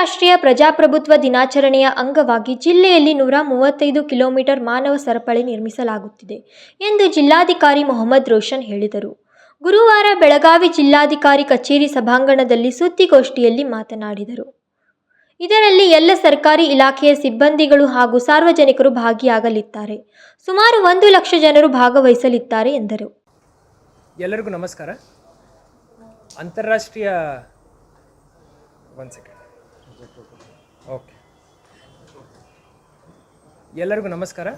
ಅಂತಾರಾಷ್ಟ್ರೀಯ ಪ್ರಜಾಪ್ರಭುತ್ವ ದಿನಾಚರಣೆಯ ಅಂಗವಾಗಿ ಜಿಲ್ಲೆಯಲ್ಲಿ ನೂರ ಮೂವತ್ತೈದು ಕಿಲೋಮೀಟರ್ ಮಾನವ ಸರಪಳಿ ನಿರ್ಮಿಸಲಾಗುತ್ತಿದೆ ಎಂದು ಜಿಲ್ಲಾಧಿಕಾರಿ ಮೊಹಮ್ಮದ್ ರೋಷನ್ ಹೇಳಿದರು. ಗುರುವಾರ ಬೆಳಗಾವಿ ಜಿಲ್ಲಾಧಿಕಾರಿ ಕಚೇರಿ ಸಭಾಂಗಣದಲ್ಲಿ ಸುದ್ದಿಗೋಷ್ಠಿಯಲ್ಲಿ ಮಾತನಾಡಿದರು. ಇದರಲ್ಲಿ ಎಲ್ಲ ಸರ್ಕಾರಿ ಇಲಾಖೆಯ ಸಿಬ್ಬಂದಿಗಳು ಹಾಗೂ ಸಾರ್ವಜನಿಕರು ಭಾಗಿಯಾಗಲಿದ್ದಾರೆ. ಸುಮಾರು ಒಂದು ಲಕ್ಷ ಜನರು ಭಾಗವಹಿಸಲಿದ್ದಾರೆ ಎಂದರು. ಎಲ್ಲರಿಗೂ ನಮಸ್ಕಾರ. ಅಂತಾರಾಷ್ಟ್ರೀಯ, ಒಂದು ಓಕೆ. ಎಲ್ಲರಿಗೂ ನಮಸ್ಕಾರ.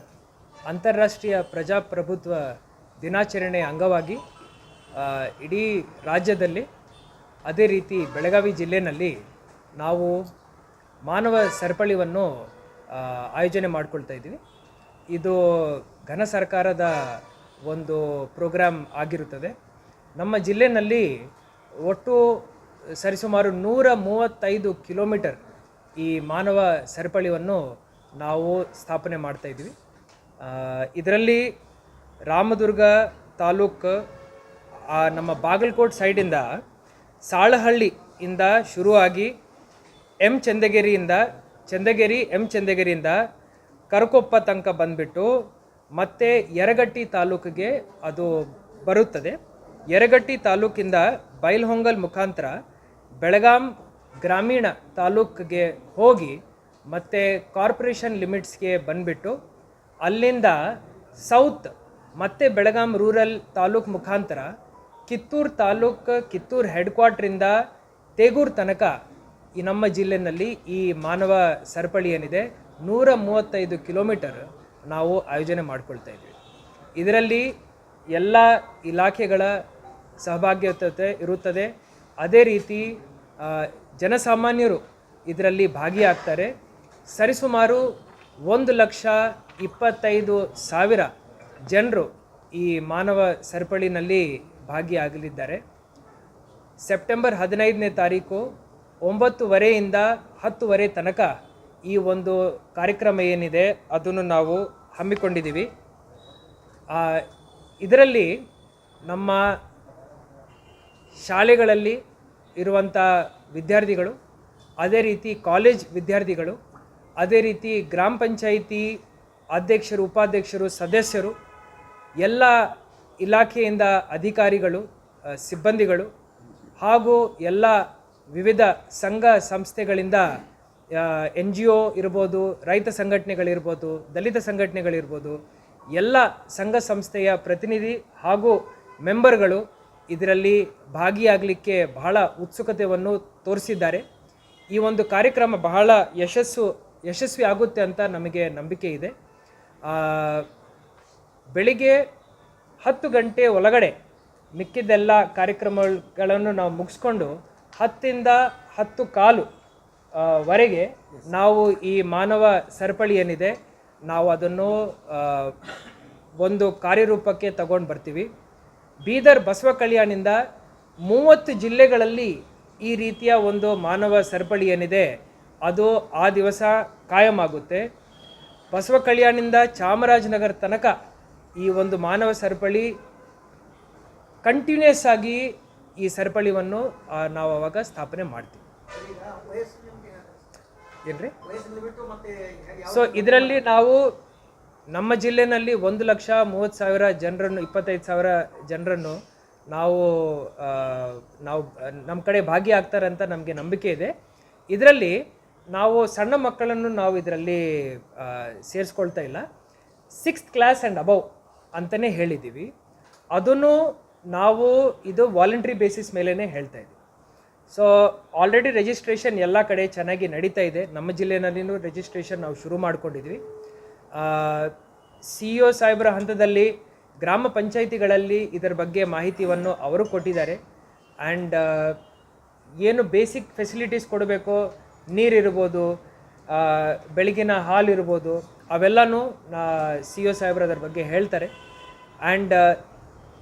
ಅಂತಾರಾಷ್ಟ್ರೀಯ ಪ್ರಜಾಪ್ರಭುತ್ವ ದಿನಾಚರಣೆಯ ಅಂಗವಾಗಿ ಇಡೀ ರಾಜ್ಯದಲ್ಲಿ ಅದೇ ರೀತಿ ಬೆಳಗಾವಿ ಜಿಲ್ಲೆಯಲ್ಲಿ ನಾವು ಮಾನವ ಸರಪಳಿಯನ್ನು ಆಯೋಜನೆ ಮಾಡ್ಕೊಳ್ತಾ ಇದ್ದೀವಿ. ಇದು ಘನ ಸರ್ಕಾರದ ಒಂದು ಪ್ರೋಗ್ರಾಮ್ ಆಗಿರುತ್ತದೆ. ನಮ್ಮ ಜಿಲ್ಲೆಯಲ್ಲಿ ಒಟ್ಟು ಸರಿಸುಮಾರು ನೂರ ಮೂವತ್ತೈದು ಕಿಲೋಮೀಟರ್ ಈ ಮಾನವ ಸರಪಳಿಯನ್ನು ನಾವು ಸ್ಥಾಪನೆ ಮಾಡ್ತಾ ಇದ್ದೀವಿ. ಇದರಲ್ಲಿ ರಾಮದುರ್ಗ ತಾಲೂಕು ನಮ್ಮ ಬಾಗಲಕೋಟ್ ಸೈಡಿಂದ ಸಾಳಹಳ್ಳಿಯಿಂದ ಶುರುವಾಗಿ ಎಂ ಚಂದಗಿರಿಯಿಂದ, ಚಂದಗಿರಿ, ಎಂ ಚಂದಗಿರಿಯಿಂದ ಕರಕೊಪ್ಪ ತನಕ ಬಂದ್ಬಿಟ್ಟು ಮತ್ತೆ ಯರಗಟ್ಟಿ ತಾಲೂಕಿಗೆ ಅದು ಬರುತ್ತದೆ. ಯರಗಟ್ಟಿ ತಾಲೂಕಿಂದ ಬೈಲ್ಹೊಂಗಲ್ ಮುಖಾಂತರ ಬೆಳಗಾಂ ಗ್ರಾಮೀಣ ತಾಲೂಕಿಗೆ ಹೋಗಿ ಮತ್ತು ಕಾರ್ಪೊರೇಷನ್ ಲಿಮಿಟ್ಸ್ಗೆ ಬಂದ್ಬಿಟ್ಟು ಅಲ್ಲಿಂದ ಸೌತ್ ಮತ್ತೆ ಬೆಳಗಾಂ ರೂರಲ್ ತಾಲೂಕು ಮುಖಾಂತರ ಕಿತ್ತೂರು ತಾಲೂಕು, ಕಿತ್ತೂರು ಹೆಡ್ ಕ್ವಾರ್ಟ್ರಿಂದ ತೇಗೂರ್ ತನಕ ಈ ನಮ್ಮ ಜಿಲ್ಲೆಯಲ್ಲಿ ಈ ಮಾನವ ಸರಪಳಿ ಏನಿದೆ, ನೂರ ಮೂವತ್ತೈದು ಕಿಲೋಮೀಟರ್ ನಾವು ಆಯೋಜನೆ ಮಾಡ್ಕೊಳ್ತಾ ಇದ್ದೀವಿ. ಇದರಲ್ಲಿ ಎಲ್ಲ ಇಲಾಖೆಗಳ ಸಹಭಾಗ್ಯತೆ ಇರುತ್ತದೆ. ಅದೇ ರೀತಿ ಜನಸಾಮಾನ್ಯರು ಇದರಲ್ಲಿ ಭಾಗಿಯಾಗ್ತಾರೆ. ಸರಿಸುಮಾರು ಒಂದು ಲಕ್ಷ ಇಪ್ಪತ್ತೈದು ಸಾವಿರ ಜನರು ಈ ಮಾನವ ಸರಪಳಿನಲ್ಲಿ ಭಾಗಿಯಾಗಲಿದ್ದಾರೆ. ಸೆಪ್ಟೆಂಬರ್ ಹದಿನೈದನೇ ತಾರೀಕು ಒಂಬತ್ತುವರೆಯಿಂದ ಹತ್ತುವರೆ ತನಕ ಈ ಒಂದು ಕಾರ್ಯಕ್ರಮ ಏನಿದೆ ಅದನ್ನು ನಾವು ಹಮ್ಮಿಕೊಂಡಿದ್ದೀವಿ. ಇದರಲ್ಲಿ ನಮ್ಮ ಶಾಲೆಗಳಲ್ಲಿ ಇರುವಂಥ ವಿದ್ಯಾರ್ಥಿಗಳು, ಅದೇ ರೀತಿ ಕಾಲೇಜ್ ವಿದ್ಯಾರ್ಥಿಗಳು, ಅದೇ ರೀತಿ ಗ್ರಾಮ ಪಂಚಾಯಿತಿ ಅಧ್ಯಕ್ಷರು, ಉಪಾಧ್ಯಕ್ಷರು, ಸದಸ್ಯರು, ಎಲ್ಲ ಇಲಾಖೆಯಿಂದ ಅಧಿಕಾರಿಗಳು ಸಿಬ್ಬಂದಿಗಳು ಹಾಗೂ ಎಲ್ಲ ವಿವಿಧ ಸಂಘ ಸಂಸ್ಥೆಗಳಿಂದ ಎನ್ ಜಿ ಒ ಇರ್ಬೋದು, ರೈತ ಸಂಘಟನೆಗಳಿರ್ಬೋದು, ದಲಿತ ಸಂಘಟನೆಗಳಿರ್ಬೋದು, ಎಲ್ಲ ಸಂಘ ಸಂಸ್ಥೆಯ ಪ್ರತಿನಿಧಿ ಹಾಗೂ ಮೆಂಬರ್ಗಳು ಇದರಲ್ಲಿ ಭಾಗಿಯಾಗಲಿಕ್ಕೆ ಬಹಳ ಉತ್ಸುಕತೆಯನ್ನು ತೋರಿಸಿದ್ದಾರೆ. ಈ ಒಂದು ಕಾರ್ಯಕ್ರಮ ಬಹಳ ಯಶಸ್ಸು, ಯಶಸ್ವಿ ಆಗುತ್ತೆ ಅಂತ ನಮಗೆ ನಂಬಿಕೆ ಇದೆ. ಬೆಳಿಗ್ಗೆ ಹತ್ತು ಗಂಟೆ ಒಳಗಡೆ ಮಿಕ್ಕಿದ್ದೆಲ್ಲ ಕಾರ್ಯಕ್ರಮಗಳನ್ನು ನಾವು ಮುಗಿಸ್ಕೊಂಡು ಹತ್ತಿಂದ ಹತ್ತು ಕಾಲು ವರೆಗೆ ನಾವು ಈ ಮಾನವ ಸರಪಳಿ ಏನಿದೆ, ನಾವು ಅದನ್ನು ಒಂದು ಕಾರ್ಯರೂಪಕ್ಕೆ ತಗೊಂಡು ಬರ್ತೀವಿ. ಬೀದರ್ ಬಸವ ಕಲ್ಯಾಣಿಂದ ಮೂವತ್ತು ಜಿಲ್ಲೆಗಳಲ್ಲಿ ಈ ರೀತಿಯ ಒಂದು ಮಾನವ ಸರಪಳಿ ಏನಿದೆ, ಅದು ಆ ದಿವಸ ಕಾಯಂ ಆಗುತ್ತೆ ಬಸವ ಕಲ್ಯಾಣಿಂದ ಚಾಮರಾಜನಗರ ತನಕ ಈ ಒಂದು ಮಾನವ ಸರಪಳಿ ಕಂಟಿನ್ಯೂಸ್ ಆಗಿ ಈ ಸರಪಳಿವನ್ನು ನಾವು ಅವಾಗ ಸ್ಥಾಪನೆ ಮಾಡ್ತೀವಿ. ಏನ್ರಿ? ಸೊ ಇದರಲ್ಲಿ ನಾವು ನಮ್ಮ ಜಿಲ್ಲೆನಲ್ಲಿ ಒಂದು ಲಕ್ಷ ಮೂವತ್ತು ಸಾವಿರ ಜನರನ್ನು, ಇಪ್ಪತ್ತೈದು ಸಾವಿರ ಜನರನ್ನು ನಾವು ನಾವು, ನಮ್ಮ ಕಡೆ ಭಾಗಿಯಾಗ್ತಾರೆ ಅಂತ ನಮಗೆ ನಂಬಿಕೆ ಇದೆ. ಇದರಲ್ಲಿ ನಾವು ಸಣ್ಣ ಮಕ್ಕಳನ್ನು ನಾವು ಇದರಲ್ಲಿ ಸೇರಿಸ್ಕೊಳ್ತಾ ಇಲ್ಲ. ಸಿಕ್ಸ್ತ್ ಕ್ಲಾಸ್ ಆ್ಯಂಡ್ ಅಬವ್ ಅಂತಲೇ ಹೇಳಿದ್ದೀವಿ. ಅದನ್ನು ನಾವು ಇದು ವಾಲಂಟ್ರಿ ಬೇಸಿಸ್ ಮೇಲೇ ಹೇಳ್ತಾ ಇದ್ದೀವಿ. ಸೊ ಆಲ್ರೆಡಿ ರಿಜಿಸ್ಟ್ರೇಷನ್ ಎಲ್ಲ ಕಡೆ ಚೆನ್ನಾಗಿ ನಡೀತಾ ಇದೆ. ನಮ್ಮ ಜಿಲ್ಲೆಯಲ್ಲಿನೂ ರಿಜಿಸ್ಟ್ರೇಷನ್ ನಾವು ಶುರು ಮಾಡ್ಕೊಂಡಿದ್ವಿ ಸಿ ಇ ಒ ಸಾಹೇಬರ ಹಂತದಲ್ಲಿ ಗ್ರಾಮ ಪಂಚಾಯಿತಿಗಳಲ್ಲಿ ಇದರ ಬಗ್ಗೆ ಮಾಹಿತಿಯನ್ನು ಅವರು ಕೊಟ್ಟಿದ್ದಾರೆ. ಆ್ಯಂಡ್ ಏನು ಬೇಸಿಕ್ ಫೆಸಿಲಿಟೀಸ್ ಕೊಡಬೇಕು ನೀರಿರ್ಬೋದು ಬೆಳಗಿನ ಹಾಲು ಇರ್ಬೋದು, ಅವೆಲ್ಲನೂ ಸಿ ಒ ಸಾಹೇಬ್ರು ಅದರ ಬಗ್ಗೆ ಹೇಳ್ತಾರೆ. ಆ್ಯಂಡ್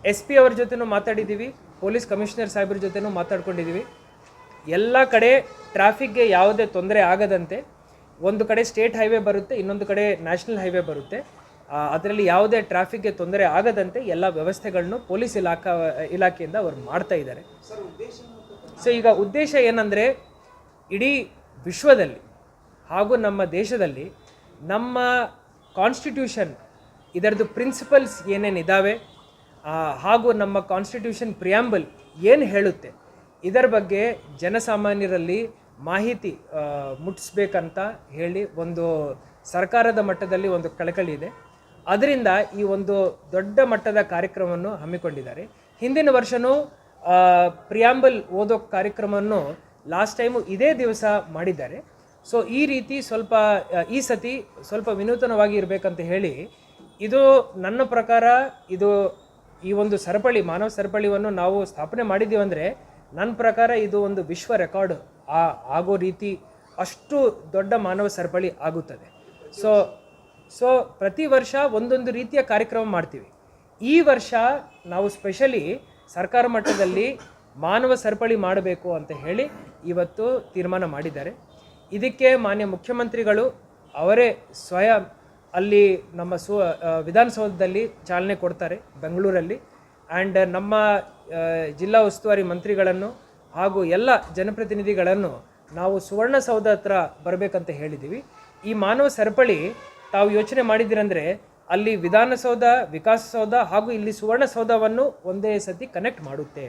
ಎಸ್ ಪಿ ಅವ್ರ ಜೊತೆನೂ ಮಾತಾಡಿದ್ದೀವಿ, ಪೊಲೀಸ್ ಕಮಿಷನರ್ ಸಾಹೇಬ್ರ ಜೊತೆನೂ ಮಾತಾಡ್ಕೊಂಡಿದ್ದೀವಿ. ಎಲ್ಲ ಕಡೆ ಟ್ರಾಫಿಕ್ಗೆ ಯಾವುದೇ ತೊಂದರೆ ಆಗದಂತೆ ಒಂದು ಕಡೆ ಸ್ಟೇಟ್ ಹೈವೇ ಬರುತ್ತೆ, ಇನ್ನೊಂದು ಕಡೆ ನ್ಯಾಷನಲ್ ಹೈವೇ ಬರುತ್ತೆ. ಅದರಲ್ಲಿ ಯಾವುದೇ ಟ್ರಾಫಿಕ್ಗೆ ತೊಂದರೆ ಆಗದಂತೆ ಎಲ್ಲ ವ್ಯವಸ್ಥೆಗಳನ್ನು ಪೊಲೀಸ್ ಇಲಾಖಾ, ಇಲಾಖೆಯಿಂದ ಅವರು ಮಾಡ್ತಾ ಇದ್ದಾರೆ. ಸೊ ಈಗ ಉದ್ದೇಶ ಏನಂದರೆ, ಇಡೀ ವಿಶ್ವದಲ್ಲಿ ಹಾಗೂ ನಮ್ಮ ದೇಶದಲ್ಲಿ ನಮ್ಮ ಕಾನ್ಸ್ಟಿಟ್ಯೂಷನ್ ಇದರದ್ದು ಪ್ರಿನ್ಸಿಪಲ್ಸ್ ಏನೇನಿದ್ದಾವೆ ಹಾಗೂ ನಮ್ಮ ಕಾನ್ಸ್ಟಿಟ್ಯೂಷನ್ ಪ್ರಿಯಾಂಬಲ್ ಏನು ಹೇಳುತ್ತೆ, ಇದರ ಬಗ್ಗೆ ಜನಸಾಮಾನ್ಯರಲ್ಲಿ ಮಾಹಿತಿ ಮುಟ್ಟಿಸ್ಬೇಕಂತ ಹೇಳಿ ಒಂದು ಸರ್ಕಾರದ ಮಟ್ಟದಲ್ಲಿ ಒಂದು ಕಳಕಳಿ ಇದೆ. ಅದರಿಂದ ಈ ಒಂದು ದೊಡ್ಡ ಮಟ್ಟದ ಕಾರ್ಯಕ್ರಮವನ್ನು ಹಮ್ಮಿಕೊಂಡಿದ್ದಾರೆ. ಹಿಂದಿನ ವರ್ಷವೂ ಪ್ರಿಯಾಂಬಲ್ ಓದೋ ಕಾರ್ಯಕ್ರಮವನ್ನು ಲಾಸ್ಟ್ ಟೈಮು ಇದೇ ದಿವಸ ಮಾಡಿದ್ದಾರೆ. ಸೊ, ಈ ರೀತಿ ಸ್ವಲ್ಪ ಈ ಸತಿ ಸ್ವಲ್ಪ ವಿನೂತನವಾಗಿ ಇರಬೇಕಂತ ಹೇಳಿ, ಇದು ನನ್ನ ಪ್ರಕಾರ ಇದು ಈ ಒಂದು ಸರಪಳಿ, ಮಾನವ ಸರಪಳಿಯನ್ನು ನಾವು ಸ್ಥಾಪನೆ ಮಾಡಿದ್ದೀವಂದರೆ, ನನ್ನ ಪ್ರಕಾರ ಇದು ಒಂದು ವಿಶ್ವ ರೆಕಾರ್ಡ್. ಆ, ಆಗೋ ರೀತಿ ಅಷ್ಟು ದೊಡ್ಡ ಮಾನವ ಸರಪಳಿ ಆಗುತ್ತದೆ. ಸೊ ಸೊ ಪ್ರತಿ ವರ್ಷ ಒಂದೊಂದು ರೀತಿಯ ಕಾರ್ಯಕ್ರಮ ಮಾಡ್ತೀವಿ. ಈ ವರ್ಷ ನಾವು ಸ್ಪೆಷಲಿ ಸರ್ಕಾರ ಮಟ್ಟದಲ್ಲಿ ಮಾನವ ಸರಪಳಿ ಮಾಡಬೇಕು ಅಂತ ಹೇಳಿ ಇವತ್ತು ತೀರ್ಮಾನ ಮಾಡಿದ್ದಾರೆ. ಇದಕ್ಕೆ ಮಾನ್ಯ ಮುಖ್ಯಮಂತ್ರಿಗಳು ಅವರೇ ಸ್ವಯಂ ಅಲ್ಲಿ ನಮ್ಮ ಸು ವಿಧಾನಸೌಧದಲ್ಲಿ ಚಾಲನೆ ಕೊಡ್ತಾರೆ, ಬೆಂಗಳೂರಲ್ಲಿ. ಆ್ಯಂಡ್ ನಮ್ಮ ಜಿಲ್ಲಾ ಉಸ್ತುವಾರಿ ಮಂತ್ರಿಗಳನ್ನು ಹಾಗೂ ಎಲ್ಲ ಜನಪ್ರತಿನಿಧಿಗಳನ್ನು ನಾವು ಸುವರ್ಣಸೌಧ ಹತ್ರ ಬರಬೇಕಂತ ಹೇಳಿದ್ದೀವಿ. ಈ ಮಾನವ ಸರಪಳಿ ತಾವು ಯೋಚನೆ ಮಾಡಿದಿರಂದರೆ ಅಲ್ಲಿ ವಿಧಾನಸೌಧ ವಿಕಾಸಸೌಧ ಹಾಗೂ ಇಲ್ಲಿ ಸುವರ್ಣಸೌಧವನ್ನು ಒಂದೇ ಸತಿ ಕನೆಕ್ಟ್ ಮಾಡುತ್ತೆ.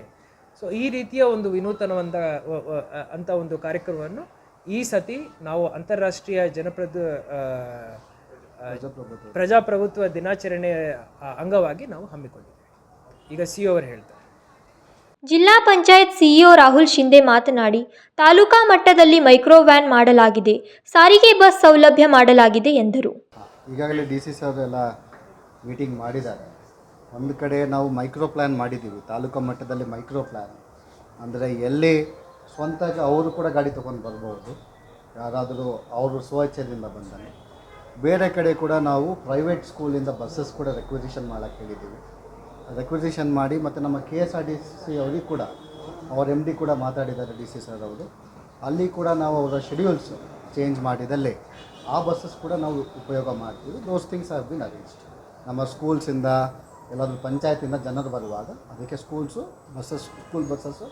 ಸೊ ಈ ರೀತಿಯ ಒಂದು ವಿನೂತನವಂತ ಅಂತ ಒಂದು ಕಾರ್ಯಕ್ರಮವನ್ನು ಈ ಸತಿ ನಾವು ಅಂತಾರಾಷ್ಟ್ರೀಯ ಜನಪ್ರದ ಪ್ರಜಾಪ್ರಭುತ್ವ ದಿನಾಚರಣೆ ಅಂಗವಾಗಿ ನಾವು ಹಮ್ಮಿಕೊಂಡಿದ್ದೇವೆ. ಈಗ ಸಿ ಅವರು ಹೇಳ್ತಾರೆ. ಜಿಲ್ಲಾ ಪಂಚಾಯತ್ ಸಿಇಒ ರಾಹುಲ್ ಶಿಂದೆ ಮಾತನಾಡಿ, ತಾಲೂಕಾ ಮಟ್ಟದಲ್ಲಿ ಮೈಕ್ರೋ ವ್ಯಾನ್ ಮಾಡಲಾಗಿದೆ, ಸಾರಿಗೆ ಬಸ್ ಸೌಲಭ್ಯ ಮಾಡಲಾಗಿದೆ ಎಂದರು. ಈಗಾಗಲೇ ಡಿ ಸಿ ಸರ್ ಎಲ್ಲ ಮೀಟಿಂಗ್ ಮಾಡಿದ್ದಾರೆ. ಒಂದು ಕಡೆ ನಾವು ಮೈಕ್ರೋ ಪ್ಲ್ಯಾನ್ ಮಾಡಿದ್ದೀವಿ, ತಾಲೂಕಾ ಮಟ್ಟದಲ್ಲಿ ಮೈಕ್ರೋ ಪ್ಲ್ಯಾನ್ ಅಂದರೆ ಎಲ್ಲಿ ಸ್ವಂತ ಅವರು ಕೂಡ ಗಾಡಿ ತೊಗೊಂಡು ಬರ್ಬೋದು, ಯಾರಾದರೂ ಅವರು ಸ್ವಚ್ಛದಿಂದ ಬಂದರೆ. ಬೇರೆ ಕಡೆ ಕೂಡ ನಾವು ಪ್ರೈವೇಟ್ ಸ್ಕೂಲಿಂದ ಬಸ್ಸಸ್ ಕೂಡ ರೆಕ್ವಿಸಿಷನ್ ಮಾಡೋಕ್ಕೆ ಹೇಳಿದ್ದೀವಿ. ರೆಕ್ವಿಸಿಷನ್ ಮಾಡಿ ಮತ್ತು ನಮ್ಮ K S R T C ಅವರಿಗೆ ಕೂಡ ಅವ್ರ ಎಂ ಡಿ ಕೂಡ ಮಾತಾಡಿದ್ದಾರೆ ಡಿ ಸಿ ಸರ್ ಅವರು. ಅಲ್ಲಿ ಕೂಡ ನಾವು ಅವರ ಶೆಡ್ಯೂಲ್ಸ್ ಚೇಂಜ್ ಮಾಡಿದಲ್ಲಿ ಆ ಬಸ್ಸಸ್ ಕೂಡ ನಾವು ಉಪಯೋಗ ಮಾಡ್ತೀವಿ. Those things have been arranged ನಮ್ಮ ಸ್ಕೂಲ್ಸಿಂದ ಎಲ್ಲಾದರೂ ಪಂಚಾಯತಿಂದ ಜನರು ಬರುವಾಗ ಅದಕ್ಕೆ ಸ್ಕೂಲ್ಸು ಬಸ್ಸಸ್ ಸ್ಕೂಲ್ ಬಸ್ಸಸ್ಸು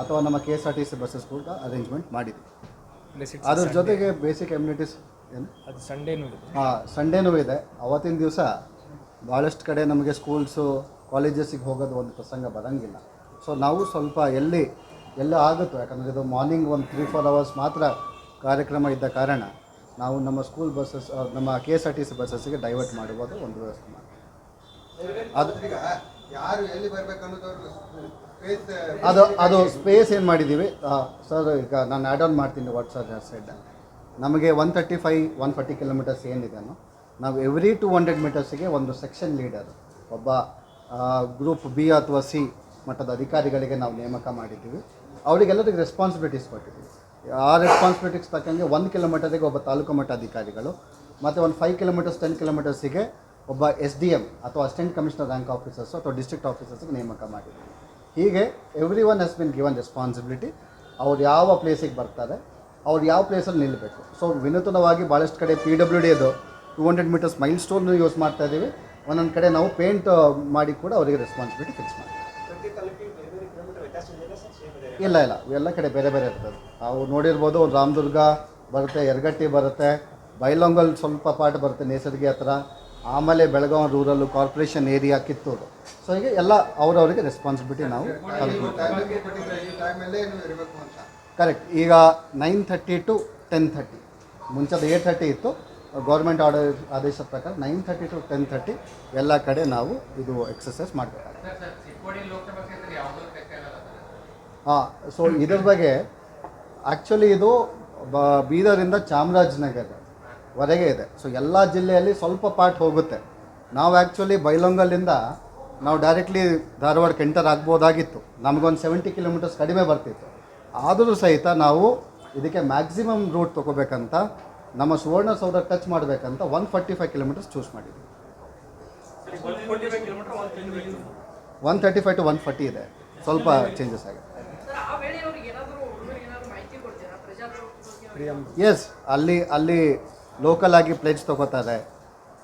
ಅಥವಾ ನಮ್ಮ K S R T C buses ಕೂಡ ಅರೇಂಜ್ಮೆಂಟ್ ಮಾಡಿದ್ದೀವಿ ಅದ್ರ ಜೊತೆಗೆ ಬೇಸಿಕ್ ಎಮ್ಯುನಿಟೀಸ್ ಏನು? ಅದು ಸಂಡೇನೂ ಇದೆ. ಹಾಂ ಸಂಡೇನೂ ಇದೆ. ಅವತ್ತಿನ ದಿವಸ ಭಾಳಷ್ಟು ಕಡೆ ನಮಗೆ ಸ್ಕೂಲ್ಸು ಕಾಲೇಜಸ್ಸಿಗೆ ಹೋಗೋದು ಒಂದು ಪ್ರಸಂಗ ಬರೋಂಗಿಲ್ಲ. ಸೊ ನಾವು ಸ್ವಲ್ಪ ಎಲ್ಲಿ, ಎಲ್ಲ ಆಗುತ್ತೋ, ಯಾಕಂದರೆ ಇದು ಮಾರ್ನಿಂಗ್ ಒಂದು ತ್ರೀ ಫೋರ್ ಅವರ್ಸ್ ಮಾತ್ರ ಕಾರ್ಯಕ್ರಮ ಇದ್ದ ಕಾರಣ ನಾವು ನಮ್ಮ ಸ್ಕೂಲ್ ಬಸ್ಸಸ್ ನಮ್ಮ K S R T C ಬಸ್ಸಸ್ಸಿಗೆ divert ಮಾಡುವುದು ಒಂದು ವ್ಯವಸ್ಥೆ ಅದು ಯಾರು ಅದು ಅದು ಸ್ಪೇಸ್ ಏನು ಮಾಡಿದ್ದೀವಿ? ಸರ್ ಈಗ ನಾನು ಆ್ಯಡ್ ಆನ್ ಮಾಡ್ತೀನಿ ವಾಟ್ಸಪ್ ಸೈಡ್ ನಮಗೆ one thirty five one forty kilometres ಏನಿದೆನೋ ನಾವು ಎವ್ರಿ ಟು ಹಂಡ್ರೆಡ್ ಮೀಟರ್ಸಿಗೆ ಒಂದು ಸೆಕ್ಷನ್ ಲೀಡರ್ ಒಬ್ಬ ಗ್ರೂಪ್ ಬಿ ಅಥವಾ ಸಿ ಮಟ್ಟದ ಅಧಿಕಾರಿಗಳಿಗೆ ನಾವು ನೇಮಕ ಮಾಡಿದ್ದೀವಿ. ಅವರಿಗೆಲ್ಲರಿಗೆ ರೆಸ್ಪಾನ್ಸಿಬಿಲಿಟೀಸ್ ಕೊಟ್ಟಿದ್ದೀವಿ. ಆ ರೆಸ್ಪಾನ್ಸಿಬಿಲಿಟೀಸ್ ತಕ್ಕಂಗೆ ಒಂದು ಕಿಲೋಮೀಟರಿಗೆ ಒಬ್ಬ ತಾಲೂಕು ಮಟ್ಟ ಅಧಿಕಾರಿಗಳು, ಮತ್ತು ಒಂದು ಫೈವ್ ಕಿಲೋಮೀಟರ್ಸ್ ಟೆನ್ ಕಿಲೋಮೀಟರ್ಸಿಗೆ ಒಬ್ಬ ಎಸ್ ಡಿ ಎಂ ಅಥವಾ ಅಸಿಸ್ಟೆಂಟ್ ಕಮಿಷನರ್ ರ್ಯಾಂಕ್ ಆಫೀಸರ್ಸು ಅಥವಾ ಡಿಸ್ಟ್ರಿಕ್ಟ್ ಆಫೀಸರ್ಸ್ಗೆ ನೇಮಕ ಮಾಡಿದ್ದೀವಿ. ಹೀಗೆ every one has been given responsibility ಅವ್ರು ಯಾವ ಪ್ಲೇಸಿಗೆ ಬರ್ತಾರೆ, ಅವ್ರು ಯಾವ ಪ್ಲೇಸಲ್ಲಿ ನಿಲ್ಲಬೇಕು ಸೊ ವಿನೂತನವಾಗಿ ಭಾಳಷ್ಟು ಕಡೆ ಪಿ ಡಬ್ಲ್ಯೂ ಡಿ ಅದು two hundred metres milestone use ಮಾಡ್ತಾ ಇದ್ದೀವಿ. ಒಂದೊಂದು ಕಡೆ ನಾವು ಪೇಂಟ್ ಮಾಡಿ ಕೂಡ ಅವರಿಗೆ ರೆಸ್ಪಾನ್ಸಿಬಿಲಿಟಿ ಫಿಕ್ಸ್ ಮಾಡ್ತೀವಿ. ಇಲ್ಲ ಇಲ್ಲ. ಎಲ್ಲ ಕಡೆ ಬೇರೆ ಬೇರೆ ಇರ್ತದೆ. ನಾವು ನೋಡಿರ್ಬೋದು ರಾಮದುರ್ಗ ಬರುತ್ತೆ ಎರಗಟ್ಟಿ ಬರುತ್ತೆ ಬೈಲೊಂಗಲ್ ಸ್ವಲ್ಪ ಪಾರ್ಟ್ ಬರುತ್ತೆ ನೇಸರ್ಗಿ ಹತ್ರ. ಆಮೇಲೆ Belagavi rural corporation area Kittur. So ಹೀಗೆ ಎಲ್ಲ ಅವರವರಿಗೆ ರೆಸ್ಪಾನ್ಸಿಬಿಲಿಟಿ ನಾವು ಕರೆಕ್ಟ್ ಈಗ nine thirty to ten thirty ಮುಂಚೆದು eight thirty ಇತ್ತು. ಗೌರ್ಮೆಂಟ್ ಆರ್ಡರ್ ಆದೇಶದ ಪ್ರಕಾರ nine thirty to ten thirty ಎಲ್ಲ ಕಡೆ ನಾವು ಇದು ಎಕ್ಸಸೈಸ್ ಮಾಡಬೇಕಾಗುತ್ತೆ. ಹಾಂ ಸೊ ಇದ್ರ ಬಗ್ಗೆ ಆ್ಯಕ್ಚುಲಿ ಇದು ಬ ಬೀದರಿಂದ ಚಾಮರಾಜನಗರ ವರೆಗೆ ಇದೆ. ಸೊ ಎಲ್ಲ ಜಿಲ್ಲೆಯಲ್ಲಿ ಸ್ವಲ್ಪ ಪಾರ್ಟ್ ಹೋಗುತ್ತೆ. ನಾವು ಆ್ಯಕ್ಚುಲಿ ಬೈಲೊಂಗಲ್ಲಿಂದ ನಾವು ಡೈರೆಕ್ಟ್ಲಿ ಧಾರವಾಡಕ್ಕೆ ಎಂಟರ್ ಆಗ್ಬೋದಾಗಿತ್ತು. ನಮಗೊಂದು ಸೆವೆಂಟಿ ಕಿಲೋಮೀಟರ್ಸ್ ಕಡಿಮೆ ಬರ್ತಿತ್ತು. ಆದರೂ ಸಹಿತ ನಾವು ಇದಕ್ಕೆ ಮ್ಯಾಕ್ಸಿಮಮ್ ರೂಟ್ ತೊಗೋಬೇಕಂತ ನಮ್ಮ ಸುವರ್ಣ ಸುವರ್ಣಸೌಧ ಟಚ್ ಮಾಡಬೇಕಂತ one forty five kilometres choose ಮಾಡಿದ್ವಿ. One thirty five to one forty ಇದೆ. ಸ್ವಲ್ಪ ಚೇಂಜಸ್ ಆಗಿದೆ. ಎಸ್ ಅಲ್ಲಿ ಅಲ್ಲಿ ಲೋಕಲ್ ಆಗಿ ಪ್ಲೇಸ್ ತಗೋತಾರೆ.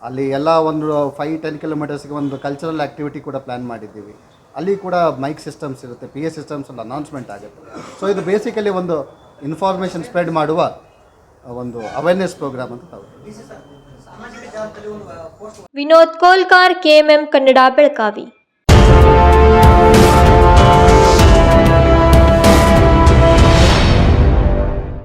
ಅಲ್ಲಿ ಎಲ್ಲ ಒಂದು ಫೈವ್ ಟೆನ್ ಕಿಲೋಮೀಟರ್ಸ್ಗೆ ಒಂದು ಕಲ್ಚರಲ್ ಆ್ಯಕ್ಟಿವಿಟಿ ಕೂಡ ಪ್ಲ್ಯಾನ್ ಮಾಡಿದ್ದೀವಿ. ಅಲ್ಲಿ ಕೂಡ ಮೈಕ್ ಸಿಸ್ಟಮ್ಸ್ ಇರುತ್ತೆ ಪಿ ಎ ಸಿಸ್ಟಮ್ಸ್ ಒಂದು ಅನೌನ್ಸ್ಮೆಂಟ್ ಆಗುತ್ತೆ. ಸೊ ಇದು ಬೇಸಿಕಲಿ ಒಂದು ಇನ್ಫಾರ್ಮೇಷನ್ ಸ್ಪ್ರೆಡ್ ಮಾಡುವ ಒಂದು ಅವೇರ್ನೆಸ್ ಪ್ರೋಗ್ರಾಮ್ ಅಂತ ತಾವು. ವಿನೋದ್ ಕೋಲ್ಕಾರ್ ಕೆಎಂಎಂ ಕನ್ನಡ ಬೆಳಗಾವಿ.